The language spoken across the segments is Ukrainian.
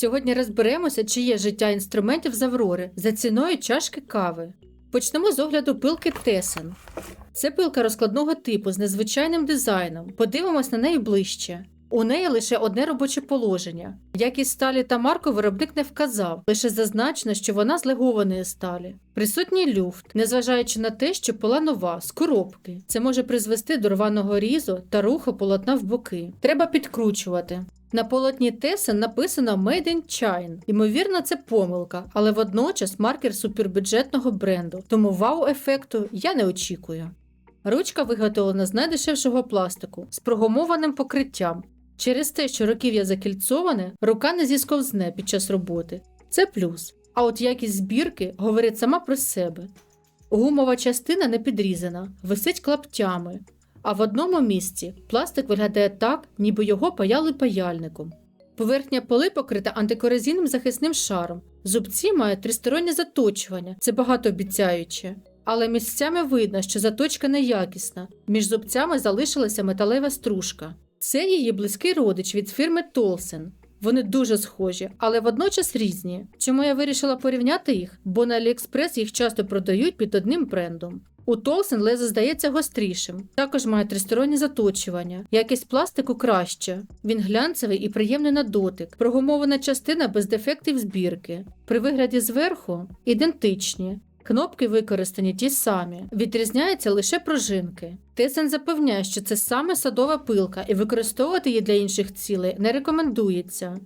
Сьогодні розберемося, чи є життя інструментів з Аврори за ціною чашки кави. Почнемо з огляду пилки Тесен. Це пилка розкладного типу з незвичайним дизайном. Подивимось на неї ближче. У неї лише одне робоче положення. Якість сталі та марку виробник не вказав, лише зазначено, що вона з легованої сталі. Присутній люфт, незважаючи на те, що пила нова, з коробки. Це може призвести до рваного різу та руху полотна в боки. Треба підкручувати. На полотні Тесен написано Made in China. Ймовірно, це помилка, але водночас маркер супербюджетного бренду, тому вау-ефекту я не очікую. Ручка виготовлена з найдешевшого пластику з прогумованим покриттям. Через те, що руків'я закільцоване, рука не зісковзне під час роботи. Це плюс. А от якість збірки говорить сама про себе. Гумова частина не підрізана, висить клаптями, а в одному місці пластик виглядає так, ніби його паяли паяльником. Поверхня поли покрита антикорозійним захисним шаром. Зубці мають тристороннє заточування, це багатообіцяюче. Але місцями видно, що заточка неякісна. Між зубцями залишилася металева стружка. Це її близький родич від фірми Толсен. Вони дуже схожі, але водночас різні. Чому я вирішила порівняти їх? Бо на AliExpress їх часто продають під одним брендом. У Толсен лезо здається гострішим, також має тристороннє заточування. Якість пластику краща. Він глянцевий і приємний на дотик. Прогумована частина без дефектів збірки. При вигляді зверху ідентичні. Кнопки використані ті самі, відрізняються лише пружинки. Тесен запевняє, що це саме садова пилка, і використовувати її для інших цілей не рекомендується.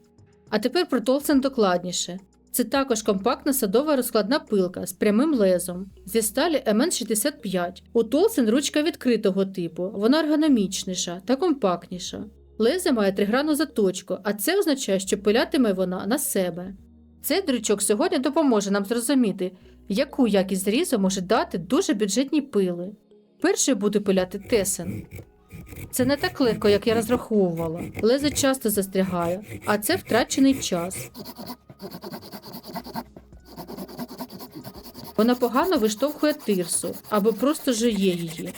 А тепер про Толсен докладніше. Це також компактна садова розкладна пилка з прямим лезом зі сталі МН65. У Толсен ручка відкритого типу, вона ергономічніша та компактніша. Лезе має тригранну заточку, а це означає, що пилятиме вона на себе. Цей дрючок сьогодні допоможе нам зрозуміти, яку якість зрізу може дати дуже бюджетні пили. Перший буду пиляти тесен. Це не так легко, як я розраховувала. Лезо часто застрягає, а це втрачений час. Вона погано виштовхує тирсу або просто жує її.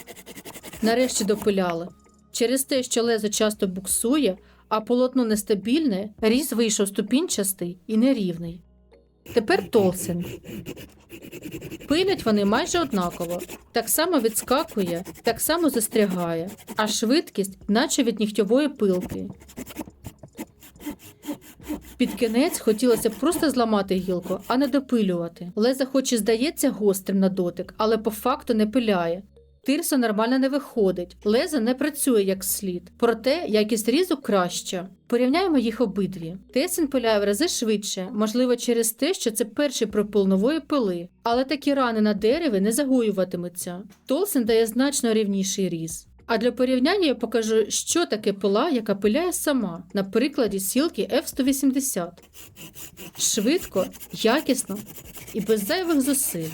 Нарешті допиляла. Через те, що лезо часто буксує, а полотно нестабільне, різ вийшов ступінчастий і нерівний. Тепер Толсен. Пилять вони майже однаково. Так само відскакує, так само застрягає, а швидкість, наче від нігтьової пилки. Під кінець хотілося б просто зламати гілку, а не допилювати. Леза хоч і здається гострим на дотик, але по факту не пиляє. Тирса нормально не виходить, лезо не працює як слід, проте якість різу краща. Порівняємо їх обидві. Тесен пиляє в рази швидше, можливо, через те, що це перший пропил нової пили, але такі рани на дереві не загоюватимуться. Толсен дає значно рівніший різ. А для порівняння я покажу, що таке пила, яка пиляє сама, на прикладі сілки F180. Швидко, якісно і без зайвих зусиль.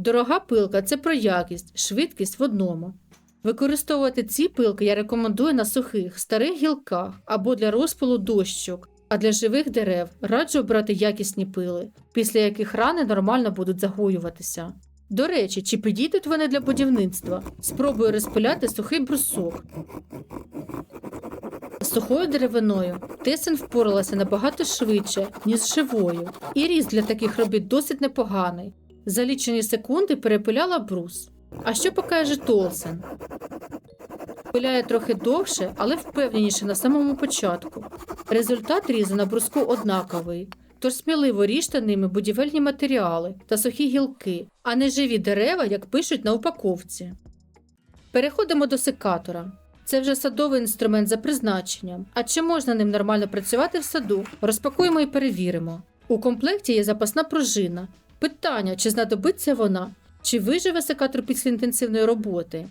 Дорога пилка це про якість, швидкість в одному. Використовувати ці пилки я рекомендую на сухих, старих гілках або для розпилу дощок, а для живих дерев раджу брати якісні пили, після яких рани нормально будуть загоюватися. До речі, чи підійдуть вони для будівництва? Спробую розпиляти сухий брусок. З сухою деревиною Тесен впоралася набагато швидше, ніж з живою, і різ для таких робіт досить непоганий. За лічені секунди перепиляла брус. А що покаже Толсен? Пиляє трохи довше, але впевненіше на самому початку. Результат різу на бруску однаковий, тож сміливо ріжте ними будівельні матеріали та сухі гілки, а не живі дерева, як пишуть на упаковці. Переходимо до секатора. Це вже садовий інструмент за призначенням. А чи можна ним нормально працювати в саду? Розпакуємо і перевіримо. У комплекті є запасна пружина. Питання, чи знадобиться вона, чи виживе секатор після інтенсивної роботи.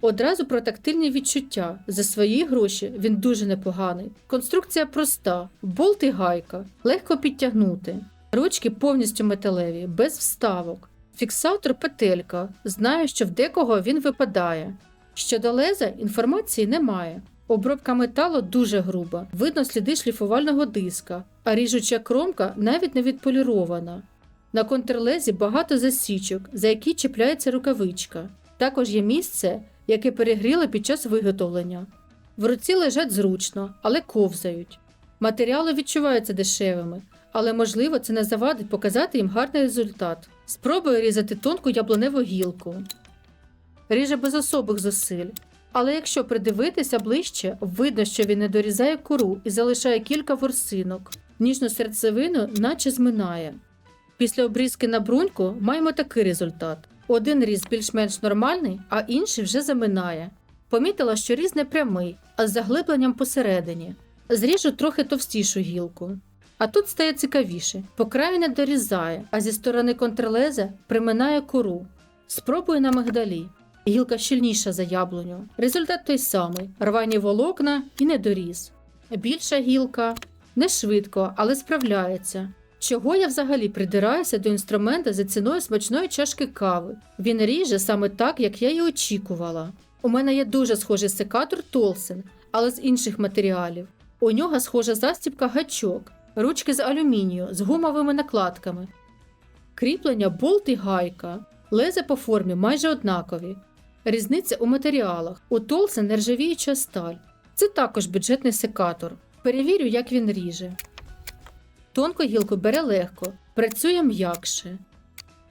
Одразу про тактильні відчуття. За свої гроші він дуже непоганий. Конструкція проста, болт і гайка, легко підтягнути. Ручки повністю металеві, без вставок. Фіксатор петелька. Знаю, що в декого він випадає. Щодо леза, інформації немає. Обробка металу дуже груба, видно сліди шліфувального диска, а ріжуча кромка навіть не відполірована. На контрлезі багато засічок, за які чіпляється рукавичка. Також є місце, яке перегріло під час виготовлення. В руці лежать зручно, але ковзають. Матеріали відчуваються дешевими, але можливо це не завадить показати їм гарний результат. Спробую різати тонку яблуневу гілку. Ріже без особих зусиль. Але якщо придивитися ближче, видно, що він не дорізає кору і залишає кілька ворсинок. Ніжну серцевину наче зминає. Після обрізки на бруньку маємо такий результат: один різ більш-менш нормальний, а інший вже заминає. Помітила, що різ не прямий, а з заглибленням посередині. Зріжу трохи товстішу гілку. А тут стає цікавіше. По краю не дорізає, а зі сторони контрлеза приминає кору. Спробую на мигдалі. Гілка щільніша за яблуню. Результат той самий: рвані волокна і недоріз. Більша гілка не швидко, але справляється. Чого я взагалі придираюся до інструмента за ціною смачної чашки кави? Він ріже саме так, як я і очікувала. У мене є дуже схожий секатор Толсен, але з інших матеріалів. У нього схожа застібка гачок, ручки з алюмінію з гумовими накладками. Кріплення болт і гайка, леза по формі майже однакові. Різниця у матеріалах. У Толсен нержавіюча сталь. Це також бюджетний секатор. Перевірю, як він ріже. Тонку гілку бере легко, працює м'якше.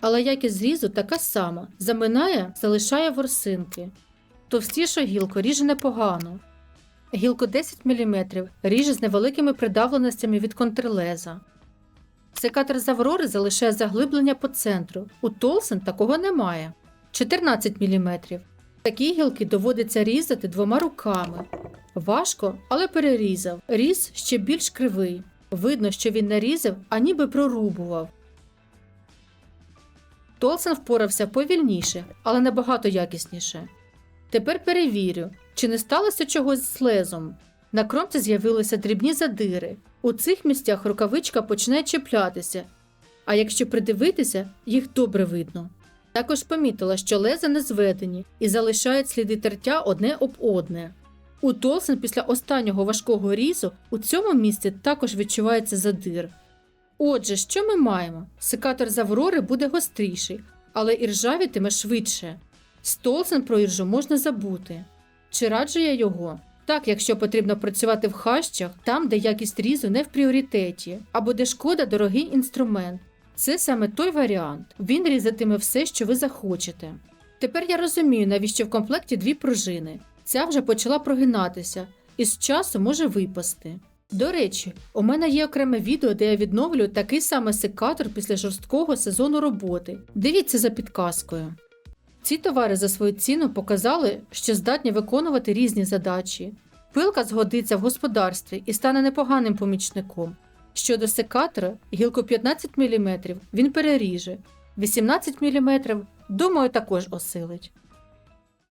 Але якість зрізу така сама: заминає, залишає ворсинки. Товстішу гілку ріже непогано. Гілку 10 мм ріже з невеликими придавленостями від контрлеза. Секатор з Аврори залишає заглиблення по центру. У Толсен такого немає. 14 мм. Такі гілки доводиться різати двома руками. Важко, але перерізав. Різ ще більш кривий. Видно, що він не різав, а ніби прорубував. Толсен впорався повільніше, але набагато якісніше. Тепер перевірю, чи не сталося чогось з лезом. На кромці з'явилися дрібні задири. У цих місцях рукавичка почне чіплятися, а якщо придивитися, їх добре видно. Також помітила, що леза не зведені і залишають сліди тертя одне об одне. У Толсен після останнього важкого різу у цьому місці також відчувається задир. Отже, що ми маємо? Секатор з Аврори буде гостріший, але і ржавітиме швидше. З Толсен про іржу можна забути. Чи раджу я його? Так, якщо потрібно працювати в хащах, там, де якість різу не в пріоритеті, або де шкода дорогий інструмент. Це саме той варіант. Він різатиме все, що ви захочете. Тепер я розумію, навіщо в комплекті дві пружини. Ця вже почала прогинатися і з часу може випасти. До речі, у мене є окреме відео, де я відновлюю такий самий секатор після жорсткого сезону роботи. Дивіться за підказкою. Ці товари за свою ціну показали, що здатні виконувати різні задачі. Пилка згодиться в господарстві і стане непоганим помічником. Щодо секатора, гілку 15 мм він переріже, 18 мм, думаю, також осилить.